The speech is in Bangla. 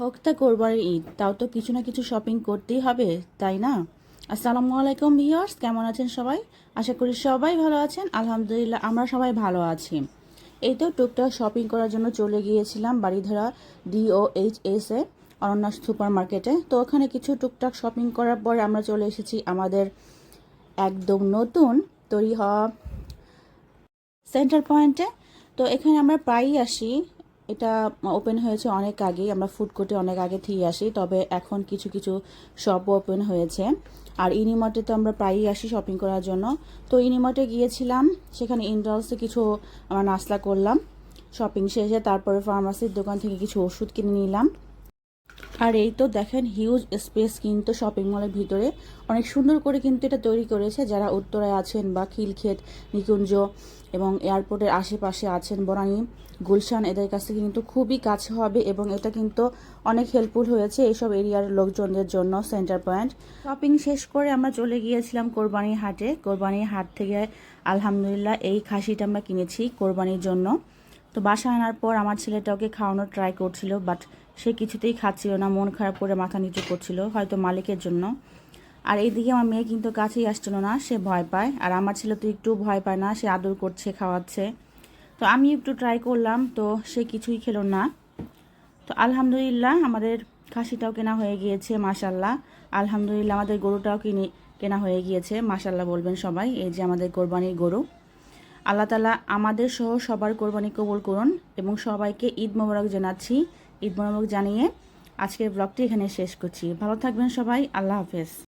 হোক তা ঈদ, তাও তো কিছু না কিছু শপিং করতেই হবে, তাই না? আসসালামু আলাইকুম ভিউয়ার্স কেমন আছেন সবাই? আশা করি সবাই ভালো আছেন, আলহামদুলিল্লাহ আমরা সবাই ভালো আছি। এই তো টুকটাক শপিং করার জন্য চলে গিয়েছিলাম বাড়িধারা ডিওএইচ এস এ অনন্যা সুপার মার্কেটে তো ওখানে কিছু টুকটাক শপিং করার পরে আমরা চলে এসেছি আমাদের একদম নতুন তৈরি হওয়া সেন্টার পয়েন্টে তো এখানে আমরা প্রায়ই আসি এটা ওপেন হয়েছে অনেক আগেই, আমরা ফুড কোর্টে অনেক আগে থেকে আসি, তবে এখন কিছু কিছু শপ ওপেন হয়েছে। আর ইনিমার্টে তো আমরা প্রায়ই আসি শপিং করার জন্য। তো ইনিমার্টে গিয়েছিলাম, সেখানে ইন্ডালসে কিছু, আমরা নাস্তা করলাম। শপিং শেষে তারপরে ফার্মাসির দোকান থেকে কিছু ওষুধ কিনে নিলাম। আর এই তো দেখেন হিউজ স্পেস কিন্তু শপিং মলের ভিতরে। অনেক সুন্দর করে কিন্তু এটা তৈরি করেছে যারা উত্তরায় আছেন বা খিলক্ষেত, নিকুঞ্জ এবং এয়ারপোর্টের আশেপাশে আছেন বনানী, গুলশান, এদের কাছ কিন্তু খুবই কাছে হবে এবং এটা কিন্তু অনেক হেল্পফুল হয়েছে এইসব এরিয়ার লোকজনদের জন্য সেন্টার পয়েন্ট শপিং শেষ করে আমরা চলে গিয়েছিলাম কোরবানির হাটে। কোরবানির হাট থেকে আলহামদুলিল্লাহ এই খাসিটা আমরা কিনেছি কোরবানির জন্য। তো বাসা আনার পর আমার ছেলেটা ওকে খাওয়ানোর ট্রাই করছিল বাট সে কিছুতেই খাচ্ছিল না, মন খারাপ করে মাথা নিচু করছিল, হয়তো মালিকের জন্য। আর এইদিকে আমার মেয়ে কিন্তু কাছেই আসছিল না, সে ভয় পায়। আর আমার ছেলে তো একটু ভয় পায় না, সে আদর করছে, খাওয়াচ্ছে। তো আমি একটু ট্রাই করলাম, তো সে কিছুই খেলো না। তো আলহামদুলিল্লাহ আমাদের খাসিটাও কেনা হয়ে গিয়েছে মাশাল্লাহ আলহামদুলিল্লাহ আমাদের গরুটাও কিনে কেনা হয়ে গিয়েছে মাশাল্লাহ বলবেন সবাই, এই যে আমাদের কোরবানির গরু। আল্লাহ তালা আমাদের সহ সবার কোরবানি কবুল করুন এবং সবাইকে ঈদ মোবারক জানাচ্ছি। ঈদ মোবারক জানিয়ে আজকের ব্লগটি এখানে শেষ করছি। ভালো থাকবেন সবাই। আল্লাহ হাফেজ।